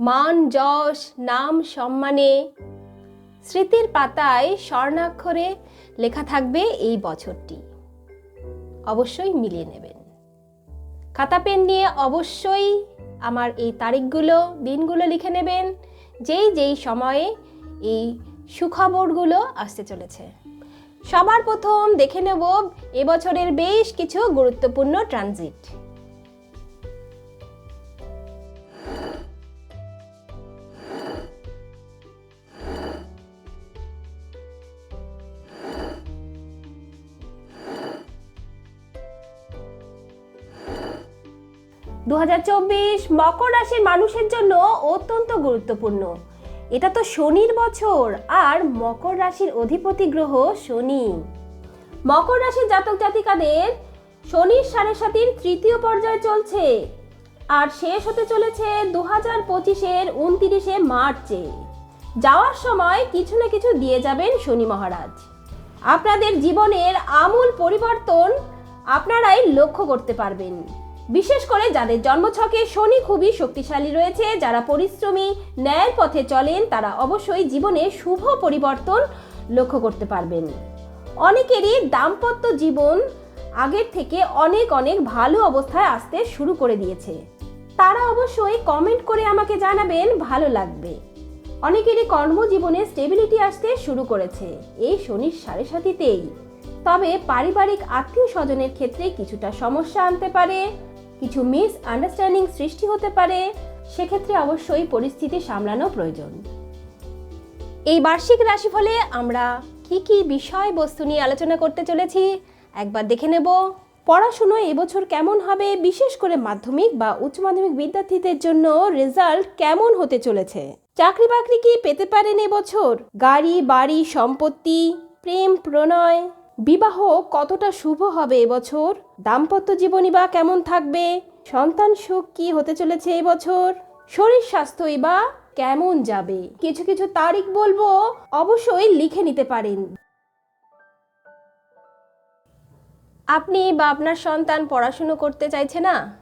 মান, যশ, নাম, সম্মানে। স্মৃতির পাতায় স্বর্ণাক্ষরে লেখা থাকবে এই বছরটি। অবশ্যই মিলিয়ে নেবেন। খাতা পেন নিয়ে অবশ্যই আমার এই তারিখগুলো, দিনগুলো লিখে নেবেন। যেই যেই সময়ে এই সুখবরগুলো আসতে চলেছে। সবার প্রথম দেখে নেব এবছরের বেশ কিছু গুরুত্বপূর্ণ ট্রানজিট। দু হাজার চব্বিশ মকর রাশির মানুষের জন্য অত্যন্ত গুরুত্বপূর্ণ। এটা তো শনির বছর, আর মকর রাশির অধিপতি গ্রহ শনি। মকর রাশির জাতক জাতিকাদের শনির সাড়ে সাতির তৃতীয় পর্যায়ে চলছে, আর শেষ হতে চলেছে দু হাজার পঁচিশের উনতিরিশে মার্চে। যাওয়ার সময় কিছু না কিছু দিয়ে যাবেন শনি মহারাজ। আপনাদের জীবনের আমূল পরিবর্তন আপনারাই লক্ষ্য করতে পারবেন। বিশেষ করে যাদের জন্মছকে শনি খুবই শক্তিশালী রয়েছে, যারা পরিশ্রমী, ন্যায়ের পথে চলেন, তারা অবশ্যই জীবনে শুভ পরিবর্তন লক্ষ্য করতে পারবেন। অনেকেরই দাম্পত্য জীবন আগের থেকে অনেক অনেক ভালো অবস্থায় আসতে শুরু করে দিয়েছে। তারা অবশ্যই কমেন্ট করে আমাকে জানাবেন, ভালো লাগবে। অনেকেরই কর্মজীবনে স্টেবিলিটি আসতে শুরু করেছে, এই শনির সাড়ে সাথীতেই তবে পারিবারিক আত্মীয় স্বজনের ক্ষেত্রে কিছুটা সমস্যা আনতে পারে। কিছু মিস আন্ডারস্ট্যান্ডিং সৃষ্টি হতে পারে, সেক্ষেত্রে অবশ্যই পরিস্থিতি সামলানো প্রয়োজন। এই বার্ষিক রাশিফলে আমরা কি কি বিষয়বস্তু নিয়ে আলোচনা করতে চলেছি, একবার দেখে নেব। পড়াশুনো এবছর কেমন হবে, বিশেষ করে মাধ্যমিক বা উচ্চ মাধ্যমিক বিদ্যার্থীদের জন্য রেজাল্ট কেমন হতে চলেছে? চাকরি বাকরি কি পেতে পারেন এবছর? গাড়ি, বাড়ি, সম্পত্তি, প্রেম, প্রণয় বিবাহ কতটা শুভ হবে এবছর? দাম্পত্য জীবনী বা কেমন থাকবে? সন্তান সুখ কি হতে চলেছে এবছর? শরীর স্বাস্থ্যই বা কেমন যাবে? কিছু কিছু তারিখ বলব, অবশ্যই লিখে নিতে পারেন। আপনি বা আপনার সন্তান পড়াশুনো করতে চাইছে না?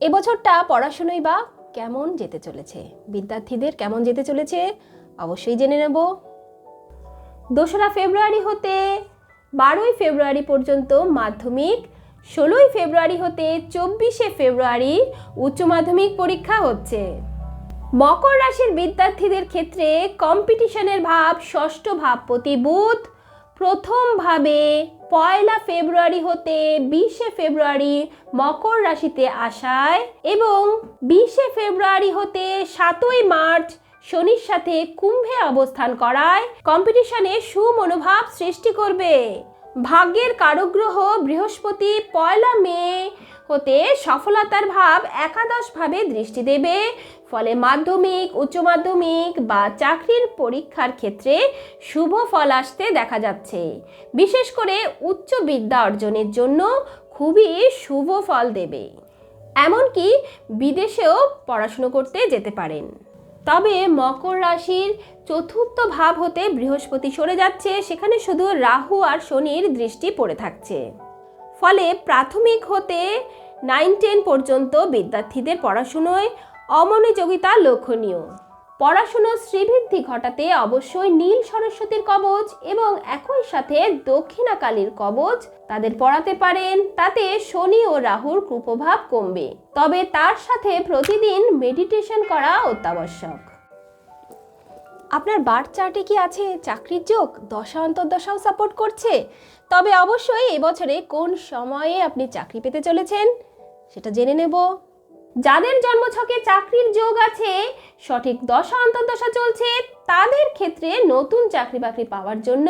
এবছরটা পড়াশুনোই বা কেমন যেতে চলেছে? বিদ্যার্থীদের কেমন যেতে চলেছে? অবশ্যই জেনে নেব। দোসরা ফেব্রুয়ারি হতে বারোই ফেব্রুয়ারি পর্যন্ত মাধ্যমিক, ষোলোই ফেব্রুয়ারি হতে চব্বিশে ফেব্রুয়ারি উচ্চ মাধ্যমিক পরীক্ষা হচ্ছে। মকর রাশির বিদ্যার্থীদের ক্ষেত্রে কম্পিটিশনের ভাব ষষ্ঠ ভাবপতি বুধ। প্রথমভাবে পয়লা ফেব্রুয়ারি হতে বিশে ফেব্রুয়ারি মকর রাশিতে আসায় এবং বিশে ফেব্রুয়ারি হতে সাতই মার্চ শনির সাথে কুম্ভে অবস্থান করায় কম্পিটিশনে সুমনোভাব সৃষ্টি করবে। ভাগ্যের কারগ্রহ বৃহস্পতি পয়লা মে হতে সফলতার ভাব একাদশভাবে দৃষ্টি দেবে। ফলে মাধ্যমিক, উচ্চ মাধ্যমিক বা চাকরির পরীক্ষার ক্ষেত্রে শুভ ফল আসতে দেখা যাচ্ছে। বিশেষ করে উচ্চ বিদ্যা অর্জনের জন্য খুবই শুভ ফল দেবে। এমনকি বিদেশেও পড়াশুনো করতে যেতে পারেন। তবে মকর রাশির চতুর্থ ভাব হতে বৃহস্পতি সরে যাচ্ছে, সেখানে শুধু রাহু আর শনির দৃষ্টি পড়ে থাকছে। ফলে প্রাথমিক হতে নাইন টেন পর্যন্ত বিদ্যার্থীদের পড়াশুনোয় অমনোযোগিতা লক্ষণীয়। পড়াশুনো শ্রীবৃদ্ধি ঘটাতে অবশ্যই নীল সরস্বতীর কবচ এবং একই সাথে দক্ষিণাকালীর কবচ তাদের পড়াতে পারেন। তাতে শনি ও রাহুর কুপ্রভাব কমবে। তবে তার সাথে প্রতিদিন মেডিটেশন করা অত্যাবশ্যক। আপনার বার্থ চার্টে কি আছে চাকরির যোগ? দশা অন্তর্দশাও সাপোর্ট করছে? তবে অবশ্যই এবছরে কোন সময়ে আপনি চাকরি পেতে চলেছেন? সেটা জেনে নেব। যাদের জন্মছকে চাকরির যোগ আছে, সঠিক দশা, অন্তর্দশা চলছে, তাদের ক্ষেত্রে নতুন চাকরি বাকরি পাওয়ার জন্য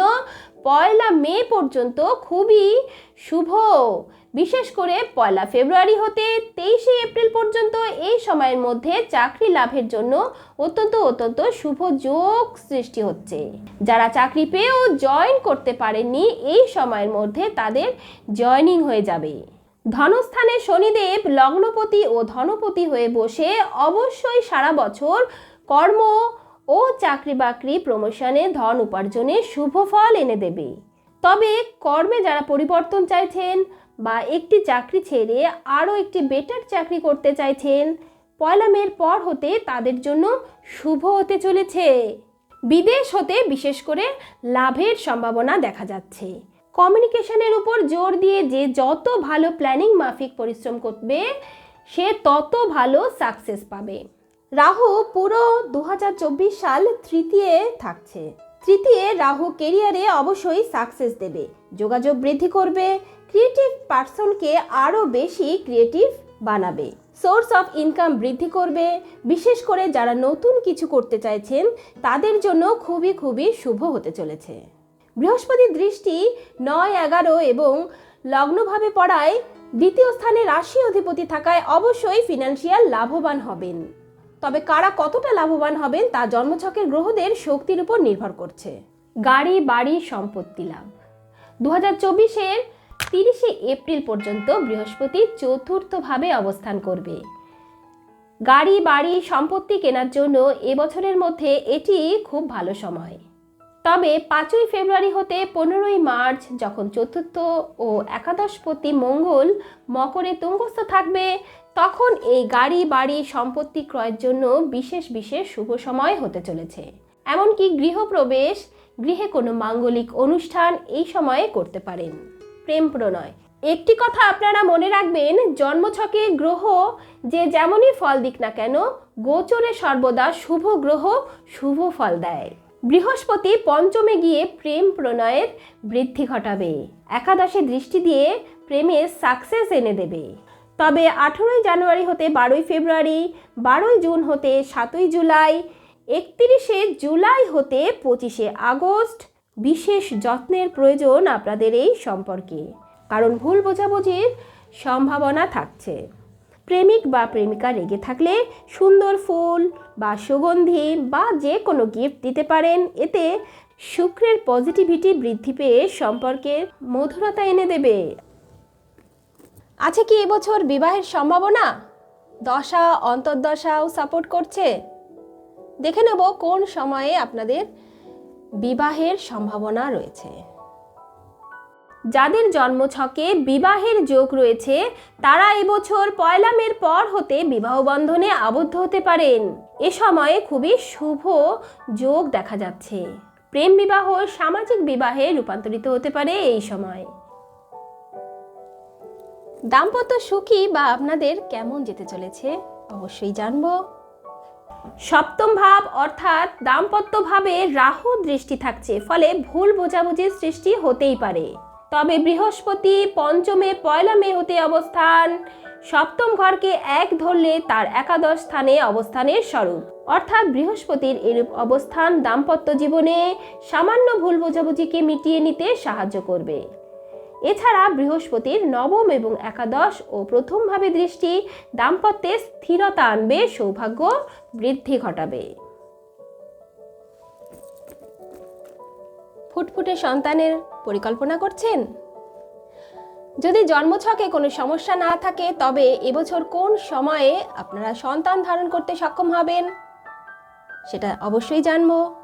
পয়লা মে পর্যন্ত খুবই শুভ। বিশেষ করে পয়লা ফেব্রুয়ারি হতে তেইশে এপ্রিল পর্যন্ত এই সময়ের মধ্যে চাকরি লাভের জন্য অত্যন্ত অত্যন্ত শুভ যোগ সৃষ্টি হচ্ছে। যারা চাকরি পেয়েও জয়েন করতে পারেননি, এই সময়ের মধ্যে তাদের জয়নিং হয়ে যাবে। ধনস্থানে শনিদেব লগ্নপতি ও ধনপতি হয়ে বসে অবশ্যই সারা বছর কর্ম ও চাকরি বাকরি প্রমোশনে ধন উপার্জনে শুভ ফল এনে দেবে। তবে কর্মে যারা পরিবর্তন চাইছেন বা একটি চাকরি ছেড়ে আরও একটি বেটার চাকরি করতে চাইছেন, পয়লা মের পর হতে তাদের জন্য শুভ হতে চলেছে। বিদেশ হতে বিশেষ করে লাভের সম্ভাবনা দেখা যাচ্ছে। কমিউনিকেশনের উপর জোর দিয়ে যে যত ভালো প্ল্যানিং মাফিক পরিশ্রম করবে, সে তত ভালো সাকসেস পাবে। রাহু পুরো দু হাজার চব্বিশ সাল তৃতীয় থাকছে। তৃতীয় রাহু কেরিয়ারে অবশ্যই সাকসেস দেবে। যোগাযোগ বৃদ্ধি করবে ক্রিয়েটিভ পার্সনকে আরও বেশি ক্রিয়েটিভ বানাবে। সোর্স অফ ইনকাম বৃদ্ধি করবে, বিশেষ করে যারা নতুন কিছু করতে চাইছেন, তাদের জন্য খুবই খুবই শুভ হতে চলেছে। বৃহস্পতির দৃষ্টি নয় এগারো এবং লগ্নভাবে পড়ায় দ্বিতীয় স্থানে রাশি অধিপতি থাকায় অবশ্যই ফিনান্সিয়াল লাভবান হবেন। তবে কারা কতটা লাভবান হবেন তা জন্মছকের গ্রহদের শক্তির উপর নির্ভর করছে। গাড়ি, বাড়ি, সম্পত্তি লাভ। দু হাজার চব্বিশের তিরিশে এপ্রিল পর্যন্ত বৃহস্পতি চতুর্থভাবে অবস্থান করবে। গাড়ি, বাড়ি, সম্পত্তি কেনার জন্য এবছরের মধ্যে এটি খুব ভালো সময়। তবে পাঁচই ফেব্রুয়ারি হতে পনেরোই মার্চ যখন চতুর্থ ও একাদশপতি মঙ্গল মকরে তুঙ্গস্থ থাকবে, তখন এই গাড়ি বাড়ি সম্পত্তি ক্রয়ের জন্য বিশেষ বিশেষ শুভ সময় হতে চলেছে। এমনকি গৃহপ্রবেশ, গৃহে কোনো মাঙ্গলিক অনুষ্ঠান এই সময়ে করতে পারেন। প্রেম প্রণয়। একটি কথা আপনারা মনে রাখবেন, জন্মছকে গ্রহ যে যেমনই ফল দিক না কেন, গোচরে সর্বদা শুভ গ্রহ শুভ ফল দেয়। বৃহস্পতি পঞ্চমে গিয়ে প্রেম প্রণয়ের বৃদ্ধি ঘটাবে। একাদশে দৃষ্টি দিয়ে প্রেমে সাকসেস এনে দেবে। তবে আঠেরোই জানুয়ারি হতে বারোই ফেব্রুয়ারি, বারোই জুন হতে সাতই জুলাই, একত্রিশে জুলাই হতে পঁচিশে আগস্ট বিশেষ যত্নের প্রয়োজন আপনাদের এই সম্পর্কে। কারণ ভুল বোঝাবুঝির সম্ভাবনা থাকছে। প্রেমিক বা প্রেমিকা রেগে থাকলে সুন্দর ফুল বা সুগন্ধি বা যে কোনো গিফট দিতে পারেন। এতে শুক্রের পজিটিভিটি বৃদ্ধি পেয়ে সম্পর্কের মধুরতা এনে দেবে। আছে কি এবছর বিবাহের সম্ভাবনা? দশা, অন্তর্দশাও সাপোর্ট করছে। দেখে নেব কোন সময়ে আপনাদের বিবাহের সম্ভাবনা রয়েছে। যাদের জন্মছকে বিবাহের যোগ রয়েছে, তারা এবছর পয়লা মের পর হতে বিবাহ বন্ধনে আবদ্ধ হতে পারেন। এ সময়ে খুবই শুভ যোগ দেখা যাচ্ছে। প্রেম বিবাহ সামাজিক বিবাহে রূপান্তরিত হতে পারে এই সময়। দাম্পত্য সুখী বা আপনাদের কেমন যেতে চলেছে? অবশ্যই জানব। সপ্তম ভাব অর্থাৎ দাম্পত্য ভাবে রাহু দৃষ্টি থাকছে, ফলে ভুল বোঝাবুঝির সৃষ্টি হতেই পারে। তবে বৃহস্পতি পঞ্চমে পয়লা মে হতে অবস্থান। সপ্তম ঘরকে এক ধরলে তার একাদশ স্থানে অবস্থানের স্বরূপ। অর্থাৎ বৃহস্পতির এরূপ অবস্থান দাম্পত্য জীবনে সামান্য ভুল বোঝাবুঝিকে মিটিয়ে নিতে সাহায্য করবে। এছাড়া বৃহস্পতির নবম এবং একাদশ ও প্রথমভাবে দৃষ্টি দাম্পত্যে স্থিরতা আনবে, সৌভাগ্য বৃদ্ধি ঘটাবে। ফুটফুটে সন্তানের পরিকল্পনা করছেন? যদি জন্মছকে কোনো সমস্যা না থাকে, তবে এবছর কোন সময়ে আপনারা সন্তান ধারণ করতে সক্ষম হবেন? সেটা অবশ্যই জানব।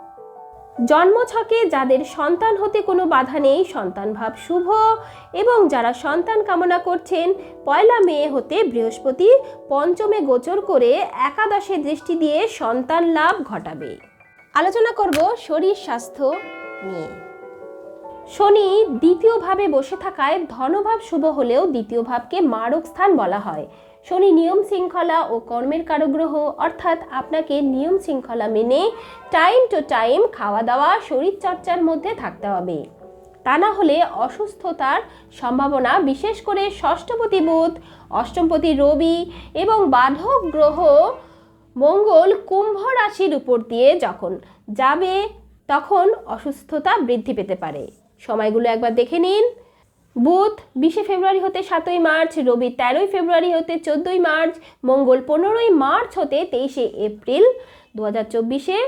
জন্মছকে যাদের সন্তান হতে কোনো বাধা নেই, সন্তান ভাব শুভ এবং যারা সন্তান কামনা করছেন, পয়লা মে হতে বৃহস্পতি পঞ্চমে গোচর করে একাদশে দৃষ্টি দিয়ে সন্তান লাভ ঘটাবে। আলোচনা করব শরীর স্বাস্থ্য নিয়ে। শনি দ্বিতীয় ভাবে বসে থাকায় ধনভাব শুভ হলেও দ্বিতীয় ভাবকে মারক স্থান বলা হয়। শনি নিয়ম শৃঙ্খলা ও কর্মের কারগ্রহ, অর্থাৎ আপনাকে নিয়ম শৃঙ্খলা মেনে টাইম টু টাইম খাওয়া দাওয়া শরীর চর্চার মধ্যে থাকতে হবে। তা না হলে অসুস্থতার সম্ভাবনা, বিশেষ করে ষষ্ঠপতি বুধ, অষ্টমপতি রবি এবং বাধক গ্রহ মঙ্গল কুম্ভ রাশির উপর দিয়ে যখন যাবে, তখন অসুস্থতা বৃদ্ধি পেতে পারে। সময়গুলো একবার দেখে নিন। বুধ, বিশে ফেব্রুয়ারি হতে সাতই মার্চ, রবি তেরোই ফেব্রুয়ারি হতে চোদ্দোই মার্চ, মঙ্গল পনেরোই মার্চ হতে তেইশে এপ্রিল দু হাজার চব্বিশে।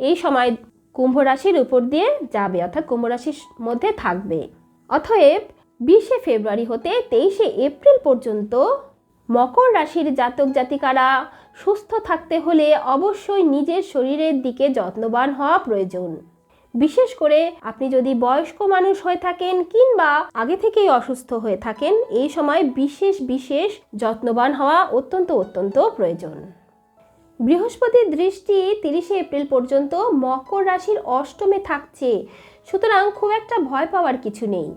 এই সময় কুম্ভ রাশির উপর দিয়ে যাবে, অর্থাৎ কুম্ভ রাশির মধ্যে থাকবে। অতএব বিশে ফেব্রুয়ারি হতে তেইশে এপ্রিল পর্যন্ত মকর রাশির জাতক জাতিকারা সুস্থ থাকতে হলে অবশ্যই নিজের শরীরের দিকে যত্নবান হওয়া প্রয়োজন। বিশেষ করে আপনি যদি বয়স্ক মানুষ হয়ে থাকেন কিংবা আগে থেকেই অসুস্থ হয়ে থাকেন, এই সময় বিশেষ বিশেষ যত্নবান হওয়া অত্যন্ত অত্যন্ত প্রয়োজন। বৃহস্পতির দৃষ্টি তিরিশে এপ্রিল পর্যন্ত মকর রাশির অষ্টমে থাকছে। সুতরাং খুব একটা ভয় পাওয়ার কিছু নেই।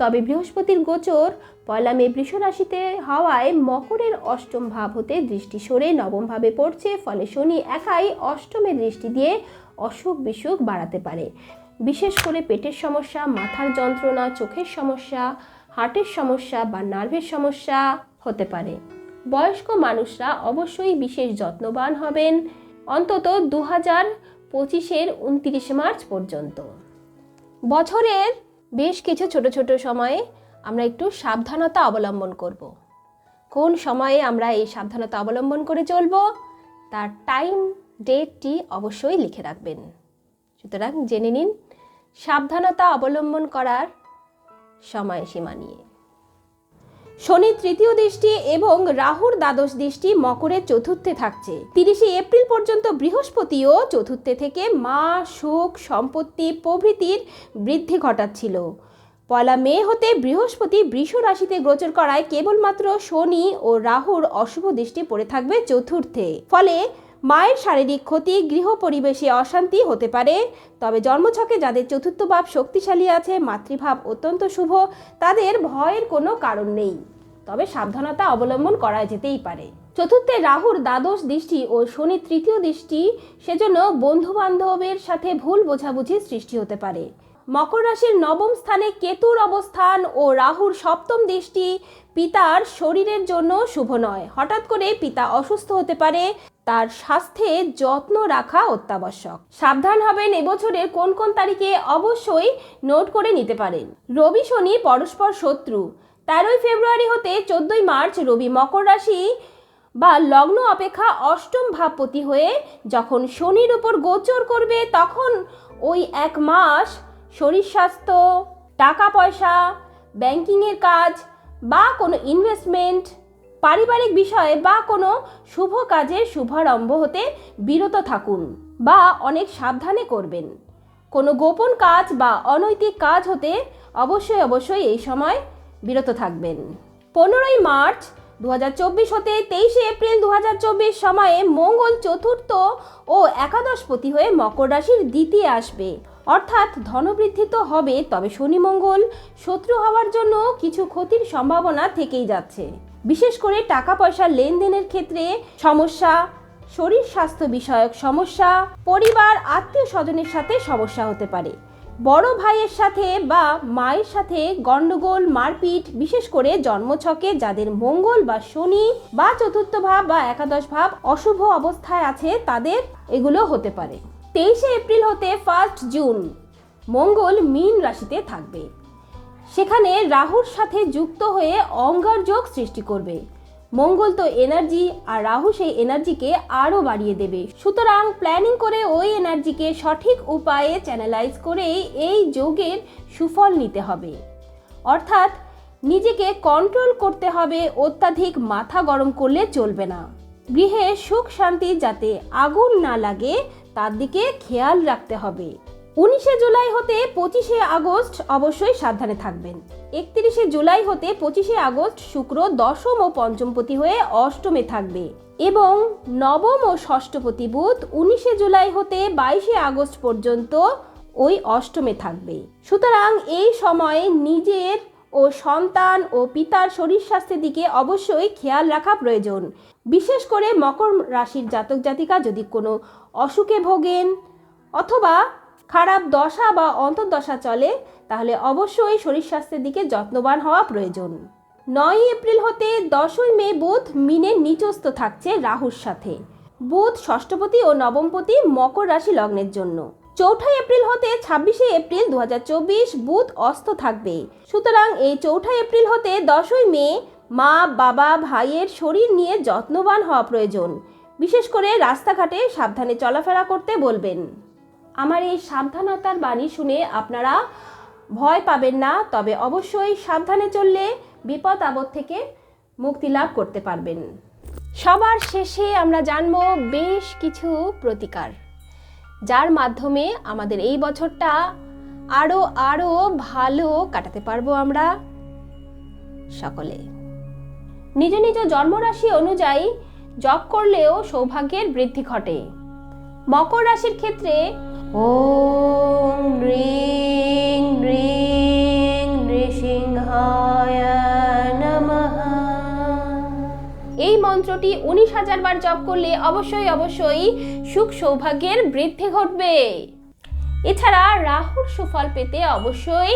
তবে বৃহস্পতির গোচর পয়লা মে বৃষ রাশিতে হওয়ায় মকরের অষ্টম ভাব হতে দৃষ্টি সরে নবম ভাবে পড়ছে। ফলে শনি একাই অষ্টমে দৃষ্টি দিয়ে অসুখ বিসুখ বাড়াতে পারে। বিশেষ করে পেটের সমস্যা, মাথার যন্ত্রণা, চোখের সমস্যা, হার্টের সমস্যা বা নার্ভের সমস্যা হতে পারে। বয়স্ক মানুষরা অবশ্যই বিশেষ যত্নবান হবেন অন্তত দু হাজার পঁচিশের উনতিরিশে মার্চ পর্যন্ত। বছরের বেশ কিছু ছোট ছোট সময়ে আমরা একটু সাবধানতা অবলম্বন করব। কোন সময়ে আমরা এই সাবধানতা অবলম্বন করে চলব? তার টাইম ডেটটি অবশ্যই লিখে রাখবেন। সুতরাং জেনে নিন, সাবধানতা অবলম্বন করার সময়সীমা নিয়ে। শনির তৃতীয় দৃষ্টি এবং রাহুর দ্বাদশ দৃষ্টি মকরের চতুর্থে থাকছে। তিরিশে এপ্রিল পর্যন্ত বৃহস্পতিও চতুর্থে থেকে মা, সুখ, সম্পত্তি, প্রভৃতির বৃদ্ধি ঘটাচ্ছিল। পয়লা মে হতে বৃহস্পতি বৃষ রাশিতে গোচর করায় কেবলমাত্র শনি ও রাহুর অশুভ দৃষ্টি পড়ে থাকবে চতুর্থে। ফলে মায়ের শারীরিক ক্ষতি, গৃহ পরিবেশে অশান্তি হতে পারে। তবে জন্মছকে যাদের চতুর্থ ভাব শক্তিশালী আছে, মাতৃভাব অত্যন্ত শুভ, তাদের ভয়ের কোনো কারণ নেই। তবে সাবধানতা অবলম্বন করা যেতেই পারে। চতুর্থে রাহুর দ্বাদশ দৃষ্টি ও শনি তৃতীয় দৃষ্টি সেজন্য বন্ধু বান্ধবের সাথে ভুল বোঝাবুঝির সৃষ্টি হতে পারে। মকর রাশির নবম স্থানে কেতুর অবস্থান ও রাহুর সপ্তম দৃষ্টি পিতার শরীরের জন্য শুভ নয়। হঠাৎ করে পিতা অসুস্থ হতে পারে তার স্বাস্থ্যে যত্ন রাখা অত্যাবশ্যক। সাবধান হবেন, এবছরের কোন কোন তারিখে অবশ্যই নোট করে নিতে পারেন। রবি শনি পরস্পর শত্রু। তেরোই ফেব্রুয়ারি হতে চোদ্দই মার্চ রবি মকর রাশি বা লগ্ন অপেক্ষা অষ্টম ভাবপতি হয়ে যখন শনির উপর গোচর করবে, তখন ওই এক মাস শরীর স্বাস্থ্য, টাকা পয়সা ব্যাংকিংয়ের কাজ বা কোনো ইনভেস্টমেন্ট পারিবারিক বিষয়ে বা কোনো শুভ কাজের শুভারম্ভ হতে বিরত থাকুন বা অনেক সাবধানে করবেন। কোনো গোপন কাজ বা অনৈতিক কাজ হতে অবশ্যই অবশ্যই এই সময় বিরত থাকবেন। পনেরোই মার্চ দু হাজার চব্বিশ হতে তেইশে এপ্রিল দু হাজার চব্বিশ সময়ে মঙ্গল চতুর্থ ও একাদশপতি হয়ে মকর রাশির দ্বিতীয় আসবে। অর্থাৎ ধনবৃদ্ধি তো হবে, তবে শনি মঙ্গল শত্রু হওয়ার জন্য কিছু ক্ষতির সম্ভাবনা থেকেই যাচ্ছে। বিশেষ করে টাকা পয়সা লেনদেনের ক্ষেত্রে সমস্যা, শরীর স্বাস্থ্য বিষয়ক সমস্যা, পরিবার আত্মীয় স্বজনের সাথে সমস্যা হতে পারে। বড় ভাইয়ের সাথে বা মায়ের সাথে গন্ডগোল মারপিট, বিশেষ করে জন্মছকে যাদের মঙ্গল বা শনি বা চতুর্থ ভাব বা একাদশ ভাব অশুভ অবস্থায় আছে, তাদের এগুলো হতে পারে। তেইশে এপ্রিল হতে ফার্স্ট জুন মঙ্গল মীন রাশিতে থাকবে। সেখানে রাহুর সাথে যুক্ত হয়ে অঙ্গার যোগ সৃষ্টি করবে। মঙ্গল তো এনার্জি আর রাহু সেই এনার্জিকে আরও বাড়িয়ে দেবে। সুতরাং প্ল্যানিং করে ওই এনার্জিকে সঠিক উপায়ে চ্যানেলাইজ করে এই যোগের সুফল নিতে হবে। অর্থাৎ নিজেকে কন্ট্রোল করতে হবে, অত্যাধিক মাথা গরম করলে চলবে না। গৃহে সুখ শান্তি যাতে আগুন না লাগে, তার দিকে খেয়াল রাখতে হবে। উনিশে জুলাই হতে পঁচিশে আগস্ট অবশ্যই সাবধানে থাকবেন। একত্রিশে জুলাই হতে পঁচিশে আগস্ট শুক্র দশম ও পঞ্চমপতি হয়ে অষ্টমে থাকবে এবং নবম ও ষষ্ঠপতি বুধ উনিশে জুলাই হতে বাইশে আগস্ট পর্যন্ত ওই অষ্টমে থাকবে। সুতরাং এই সময়ে নিজের ও সন্তান ও পিতার শরীর স্বাস্থ্যের দিকে অবশ্যই খেয়াল রাখা প্রয়োজন। বিশেষ করে মকর রাশির জাতক জাতিকা যদি কোনো অসুখে ভোগেন অথবা খারাপ দশা বা অন্তর্দশা চলে, তাহলে অবশ্যই শরীর স্বাস্থ্যের দিকে যত্নবান হওয়া প্রয়োজন। নয় এপ্রিল হতে দশই মে বুধ মিনের নিচস্থ থাকছে রাহুর সাথে। বুধ ষষ্ঠপতি ও নবমপতি মকর রাশি লগ্নের জন্য। চৌঠা এপ্রিল হতে ছাব্বিশে এপ্রিল দু বুধ অস্ত থাকবে। সুতরাং এই চৌঠা এপ্রিল হতে দশই মে মা, বাবা, ভাইয়ের শরীর নিয়ে যত্নবান হওয়া প্রয়োজন। বিশেষ করে রাস্তাঘাটে সাবধানে চলাফেরা করতে বলবেন। আমার এই সাবধানতার বাণী শুনে আপনারা ভয় পাবেন না, তবে অবশ্যই সাবধানে চললে বিপদ আপদ থেকে মুক্তি লাভ করতে পারবেন। সবার শেষে আমরা জানব বেশ কিছু প্রতিকার, যার মাধ্যমে আমাদের এই বছরটা আরও আরও ভালো কাটাতে পারব আমরা সকলে। নিজ নিজ জন্মরাশি অনুযায়ী জপ করলেও সৌভাগ্যের বৃদ্ধি ঘটে। মকর রাশির ক্ষেত্রে ওম রিং রিং নৃসিংহায় নমঃ এই মন্ত্রটি উনিশ হাজার বার জপ করলে অবশ্যই অবশ্যই সুখ সৌভাগ্যের বৃদ্ধি ঘটবে। এছাড়া রাহুর সুফল পেতে অবশ্যই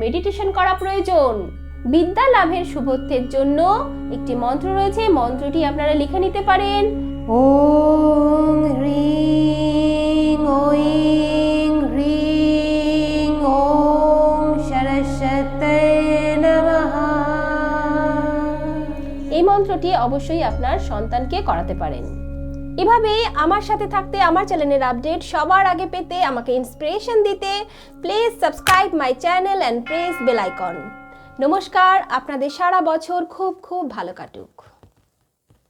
মেডিটেশন করা প্রয়োজন। বিদ্যা লাভের শুভত্বের জন্য একটি মন্ত্র রয়েছে মন্ত্রটি আপনারা লিখে নিতে পারেন। ওং হ্রিং মন্ত্রটি অবশ্যই আপনার সন্তানকে করাতে পারেন। এভাবে আমার সাথে থাকতে আমার চ্যানেলের আপডেট সবার আগে পেতে আমাকে ইন্সপিরেশন দিতে please subscribe my channel and press bell icon নমস্কার, আপনাদের সারা বছর খুব খুব ভালো কাটুক।